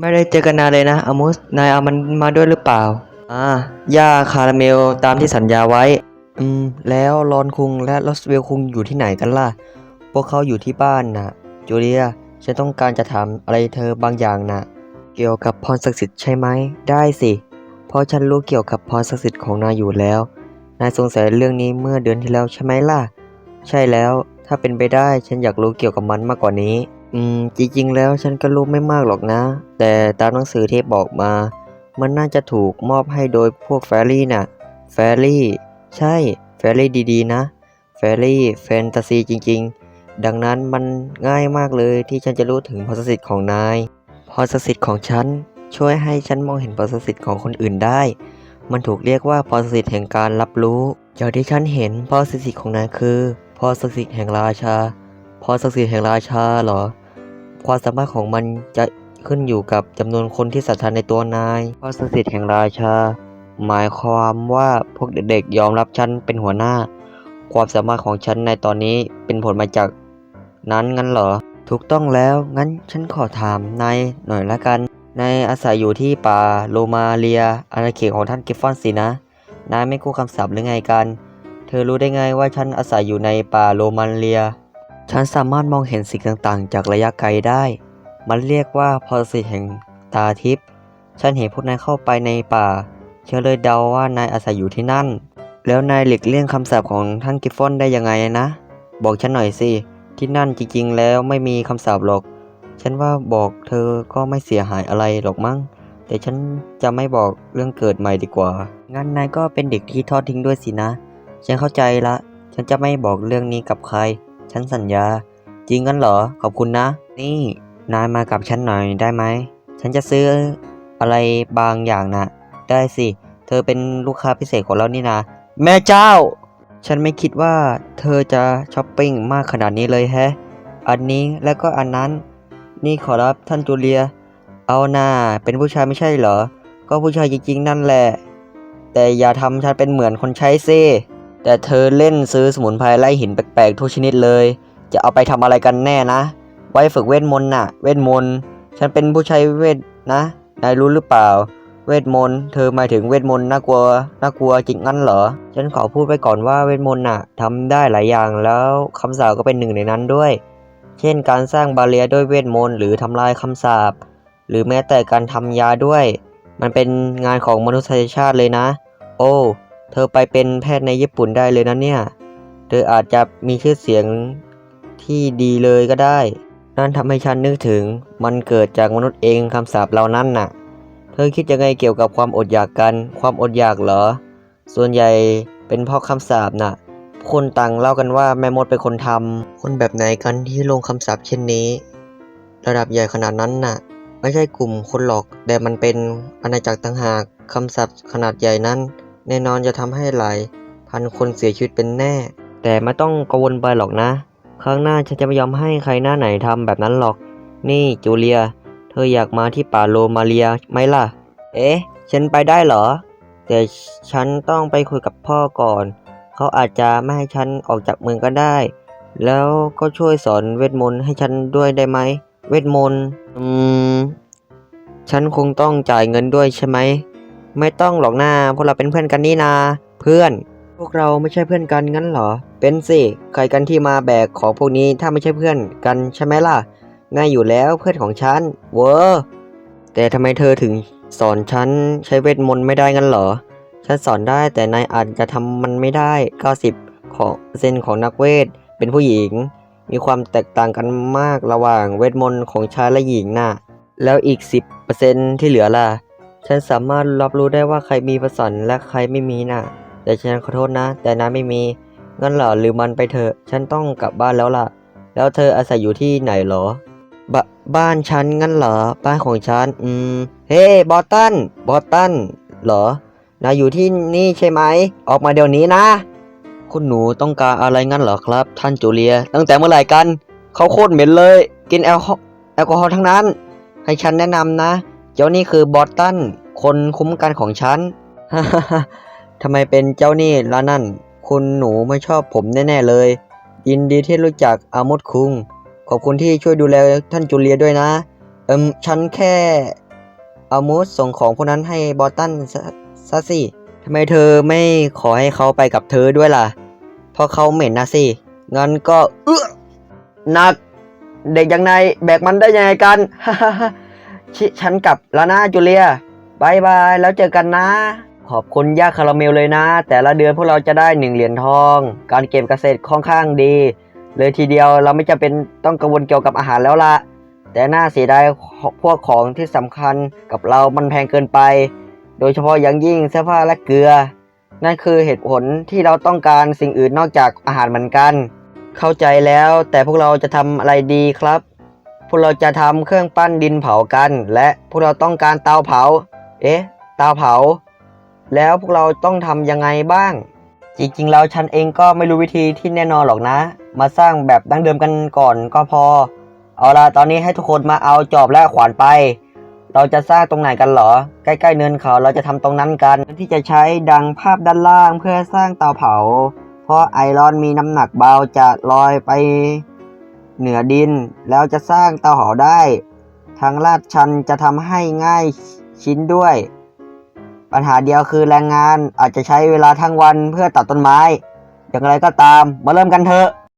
ไม่ได้เจอกันนานเลยนะอามุส นายเอามันมาด้วยหรือเปล่า อ่าย่าคาราเมลตามที่สัญญาไว้ อืม แล้วรอนคุงและลอสเวลคุงอยู่ที่ไหนกันล่ะ พวกเขาอยู่ที่บ้านนะจูเลีย ฉันต้องการจะถามอะไรเธอบางอย่างนะเกี่ยวกับพรศักดิ์สิทธิ์ใช่ไหม ได้สิ เพราะฉันรู้เกี่ยวกับพรศักดิ์สิทธิ์ของนายอยู่แล้ว นายสงสัยเรื่องนี้เมื่อเดือนที่แล้วใช่ไหมล่ะ ใช่แล้ว ถ้าเป็นไปได้ ฉันอยากรู้เกี่ยวกับมันมากกว่านี้ อืมจริงๆแล้วฉันก็รู้ไม่มากหรอกนะ แต่ตามหนังสือที่บอกมา มันน่าจะถูกมอบให้โดยพวกแฟรี่น่ะ แฟรี่ ใช่ แฟรี่ดีๆ นะ แฟรี่แฟนตาซีจริงๆ ดังนั้นมันง่ายมากเลยที่ฉันจะรู้ถึงพรสิทธิ์ของนายพรสิทธิ์ของฉันช่วยให้ฉันมองเห็นพรสิทธิ์ของคนอื่นได้ มันถูกเรียกว่าพรสิทธิ์แห่งการรับรู้จากที่ฉันเห็นพรสิทธิ์ของนายคือพรสิทธิ์แห่งราชาพรสิทธิ์แห่งราชาเหรอ ความสามารถของมันจะขึ้นอยู่กับจำนวนคนที่ศรัทธาในตัวนายพรศักดิ์สิทธิ์แห่งราชา หมายความว่าพวกเด็กๆยอมรับฉันเป็นหัวหน้า ความสามารถของฉันในตอนนี้เป็นผลมาจากนั้นงั้นเหรอ ถูกต้องแล้ว งั้นฉันขอถามนายหน่อยละกัน นายอาศัยอยู่ที่ป่าโลมาเลียอาณาเขตของท่านกิฟฟอนสินะ นายไม่กู้คำสาปหรือไงกัน เธอรู้ได้ไงว่าฉันอาศัยอยู่ในป่าโรมันเลีย ฉันสามารถมองเห็นสิ่งต่างๆ จากระยะไกลได้ มันเรียกว่าพรสวรรค์แห่งตาทิพย์ฉันเห็นพวกนายเข้าไปในป่า เชื่อเลยเดาว่านายอาศัยอยู่ที่นั่น แล้วนายหลีกเลี่ยงคำสาปของท่านกิฟฟอนได้ยังไงนะ บอกฉันหน่อยสิ ที่นั่นจริงๆ แล้วไม่มีคำสาปหรอก ฉันว่าบอกเธอก็ไม่เสียหายอะไรหรอกมั้ง แต่ฉันจะไม่บอกเรื่องเกิดใหม่ดีกว่า งั้นนายก็เป็นเด็กที่ทอดทิ้งด้วยสินะ ฉันเข้าใจละ ฉันจะไม่บอกเรื่องนี้กับใคร ฉันสัญญา จริงกันเหรอ ขอบคุณนะ นี่ นายมากับฉันหน่อยได้ไหม ฉันจะซื้ออะไรบางอย่างนะได้สิ เธอเป็นลูกค้าพิเศษของเรานี่นะ แม่เจ้า ฉันไม่คิดว่าเธอจะช้อปปิ้งมากขนาดนี้เลยแฮะ อันนี้แล้วก็อันนั้น นี่ขอรับท่านจูเลีย เอาหน้าเป็นผู้ชายไม่ใช่เหรอ ก็ผู้ชายจริงๆนั่นแหละ แต่อย่าทำฉันเป็นเหมือนคนใช้ซิ แต่เธอเล่นซื้อสมุนไพรไล่หินแปลกๆทุกชนิดเลย จะเอาไปทำอะไรกันแน่นะ ไว้ฝึกเวทมนต์น่ะ เวทมนต์ ฉันเป็นผู้ใช้เวทนะ นายรู้หรือเปล่า เวทมนต์ เธอหมายถึงเวทมนต์น่ากลัว น่ากลัวจริงงั้นเหรอ ฉันขอพูดไปก่อนว่าเวทมนต์น่ะทำได้หลายอย่างแล้วคำสาปก็เป็นหนึ่งในนั้นด้วย เช่น การสร้างบาเรียด้วยเวทมนต์หรือทำลายคำสาป หรือแม้แต่การทำยาด้วย มันเป็นงานของมนุษยชาติเลยนะ โอ้ เธอไปเป็นแพทย์ในญี่ปุ่นได้เลยนะเนี่ย เธออาจจะมีชื่อเสียงที่ดีเลยก็ได้ นั่นทำให้ฉันนึกถึง มันเกิดจากมนุษย์เองคำสาปเหล่านั้นน่ะ เธอคิดยังไงเกี่ยวกับความอดอยากกัน ความอดอยากเหรอ ส่วนใหญ่เป็นเพราะคำสาปน่ะ คนต่างเล่ากันว่าแม่มดเป็นคนทำ คนแบบไหนกันที่ลงคำสาปเช่นนี้ ระดับใหญ่ขนาดนั้นน่ะ ไม่ใช่กลุ่มคนหรอกแต่มันเป็นอาณาจักรต่างหากคำศัพท์ขนาดใหญ่นั้น แน่นอนจะทำให้หลายพันคนเสียชีวิตเป็นแน่ แต่ไม่ต้องกังวลไปหรอกนะ ครั้งหน้าฉันจะไม่ยอมให้ใครหน้าไหนทำแบบนั้นหรอก นี่จูเลีย เธออยากมาที่ป่าโลมาเลียไหมล่ะ เอ๊ะ ฉันไปได้เหรอ แต่ฉันต้องไปคุยกับพ่อก่อน เขาอาจจะไม่ให้ฉันออกจากเมืองก็ได้ แล้วก็ช่วยสอนเวทมนต์ให้ฉันด้วยได้ไหม เวทมนต์ อืม ฉันคงต้องจ่ายเงินด้วยใช่ไหม ไม่ต้องหรอกนะพวกเราเป็นเพื่อนกันนี่นา เพื่อน พวกเราไม่ใช่เพื่อนกันงั้นเหรอ เป็นสิใครกันที่มาแบกของพวกนี้ถ้าไม่ใช่เพื่อนกันใช่ไหมล่ะง่ายอยู่แล้วเพื่อนของฉัน เวอร์แต่ทำไมเธอถึงสอนฉันใช้เวทมนต์ไม่ได้งั้นเหรอ ฉันสอนได้แต่นายอาจจะทำมันไม่ได้ 90 ของเปอร์เซนของนักเวท เป็นผู้หญิง มีความแตกต่างกันมากระหว่างเวทมนต์ของชายและหญิงน่ะ แล้วอีก 10%ที่เหลือล่ะ ฉันสามารถรับรู้ได้ว่าใครมีประสนและใครไม่มีน่ะ แต่ฉันขอโทษนะ แต่นายไม่มี งั้นเหรอหรือมันไปเถอะ ฉันต้องกลับบ้านแล้วล่ะ แล้วเธออาศัยอยู่ที่ไหนเหรอ บบ้านฉันงั้นเหรอ บ้านของฉัน อืม เฮ้ บอสตัน บอสตัน เหรอ นายอยู่ที่นี่ใช่ไหม ออกมาเดี๋ยวนี้นะ คุณหนูต้องการอะไรงั้นเหรอครับ ท่านจูเลีย ตั้งแต่เมื่อไหร่กัน เขาโคตรเหม็นเลย กินแอลกอฮอล์แอลกอฮอล์ทั้งนั้น ให้ฉันแนะนำนะ เจ้านี่คือบอสตัน คนคุ้มกันของฉัน ทำไมเป็นเจ้านี่ละนั่น คุณหนูไม่ชอบผมแน่ ๆ เลย ยินดีที่รู้จักอามุดคุง ขอบคุณที่ช่วยดูแลท่านจูเลียด้วยนะ เอิมฉันแค่อามูสส่งของพวกนั้นให้บอสตันซะสิทำไมเธอไม่ขอให้เขาไปกับเธอด้วยล่ะ เพราะเขาเหม็นนะสิ งั้นก็เออหนัก เด็กอย่างนายแบกมันได้ยังไงกัน ชิฉันกับล้วนะจูเลียบายบายแล้วเจอกันนะ ขอบคุณย่าคาราเมลเลยนะ แต่ละเดือนพวกเราจะได้หนึ่งเหรียญทอง การเก็บเกษตรค่อนข้างดี เลยทีเดียวเราไม่จำเป็นต้องกังวลเกี่ยวกับอาหารแล้วละแต่น่าเสียดายพวกของที่สำคัญกับเรามันแพงเกินไป โดยเฉพาะอย่างยิ่งเสื้อผ้าและเกลือ นั่นคือเหตุผลที่เราต้องการสิ่งอื่นนอกจากอาหารเหมือนกัน เข้าใจแล้วแต่พวกเราจะทำอะไรดีครับ วกเราจะทำเครื่องปั้นดินเผากัน และพวกเราต้องการเตาเผา เอ๊ะ เตาเผา แล้วพวกเราต้องทำยังไงบ้าง จริงๆ แล้วฉันเองก็ไม่รู้วิธีที่แน่นอนหรอกนะ มาสร้างแบบดั้งเดิมกันก่อนก็พอ เอาล่ะตอนนี้ให้ทุกคนมาเอาจอบและขวานไป เราจะสร้างตรงไหนกันเหรอ ใกล้ๆเนินเขาเราจะทำตรงนั้นกัน ที่จะใช้ดังภาพด้านล่างเพื่อสร้างเตาเผา เพราะไอรอนมีน้ำหนักเบาจะลอยไป เหนือดิน แล้วจะสร้างเตาหอได้ทางลาดชันจะทำให้ง่ายชิ้นด้วย ปัญหาเดียวคือแรงงานอาจจะใช้เวลาทั้งวันเพื่อตัดต้นไม้ อย่างไรก็ตามมาเริ่มกันเถอะ